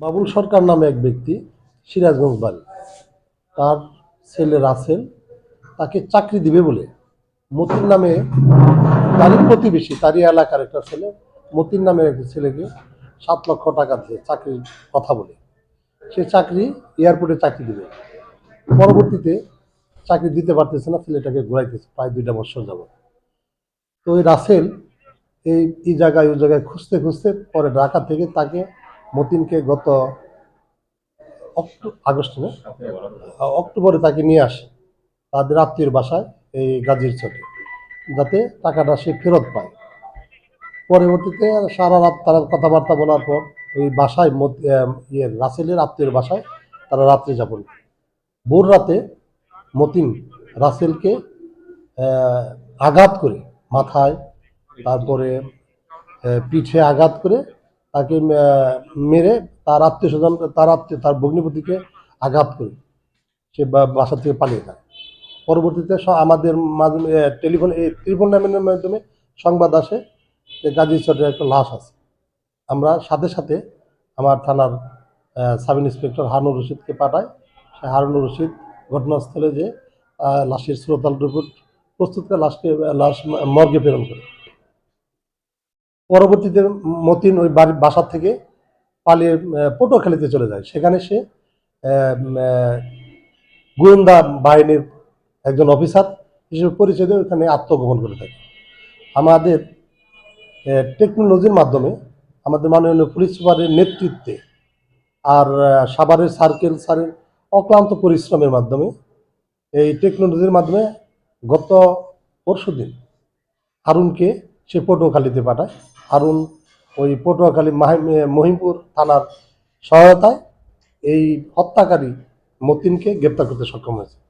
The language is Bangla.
বাবুল সরকার নামে এক ব্যক্তি, সিরাজগঞ্জ বাড়ি। তার ছেলে রাসেল তাকে চাকরি দিবে বলে মতির নামে তারই প্রতিবেশী, তারই এলাকার একটা ছেলে মতিন নামে একটা ছেলেকে সাত লক্ষ টাকা দিয়ে চাকরির কথা বলে। সে চাকরি এয়ারপোর্টে চাকরি দিবে। পরবর্তীতে চাকরি দিতে পারতেছে না, ছেলেটাকে ঘুরাইতেছে প্রায় দুইটা বছর যাব তো ওই রাসেল এই এই জায়গায়, ওই জায়গায় খুঁজতে খুঁজতে পরে ঢাকা থেকে তাকে মতিনকে গত আগস্ট না অক্টোবরে তাকে নিয়ে আসে তাদের আত্মীয়ের বাসায় এই গাজীর চটে যাতে টাকাটা সে ফেরত পায় পরবর্তীতে সারা রাত তারা কথাবার্তা বলার পর ওই বাসায় ইয়ে রাসেলের আত্মীয়ের বাসায় তারা রাত্রি যাপন করে। ভোর রাতে মতিন রাসেলকে আঘাত করে মাথায়, তারপরে পিঠে আঘাত করে তাকে মেরে তার আত্মীয় স্বজন, তার আত্মীয়, তার ভগ্নিপতিকে আঘাত করে সে বাসা থেকে পালিয়ে যায়। পরবর্তীতে আমাদের মাধ্যমে টেলিফোন এই টেলিফোন লাইনের মাধ্যমে সংবাদ আসে যে গাজী চটের একটা লাশ আছে। আমরা সাথে সাথে আমার থানার সাব ইন্সপেক্টর হারুন রশিদকে পাঠাই। সে হারুন রশিদ ঘটনাস্থলে যে লাশের শ্রোতাল রিপোর্ট প্রস্তুত করে লাশকে, লাশ মর্গে প্রেরণ করে। পরবর্তীতে মতিন ওই বাড়ি বাসা থেকে পালিয়ে আহ, পটুয়াখালীতে চলে যায়। সেখানে সে গোয়েন্দা বাহিনীর একজন অফিসার হিসেবে পরিচয় দিয়ে ওখানে আত্মগোপন করে থাকে। আমাদের টেকনোলজির মাধ্যমে আমাদের মাননীয় পুলিশ সুপারের নেতৃত্বে আর সাভারের সার্কেল স্যারের অক্লান্ত পরিশ্রমের মাধ্যমে এই টেকনোলজির মাধ্যমে গত পরশু দিন হারুনকে সে পটুয়াখালীতে পাঠায়। হারুন ওই পটুয়াখালী মাহি- মহিমপুর থানার সহায়তায় এই হত্যাকারী মতিনকে গ্রেপ্তার করতে সক্ষম হয়েছে।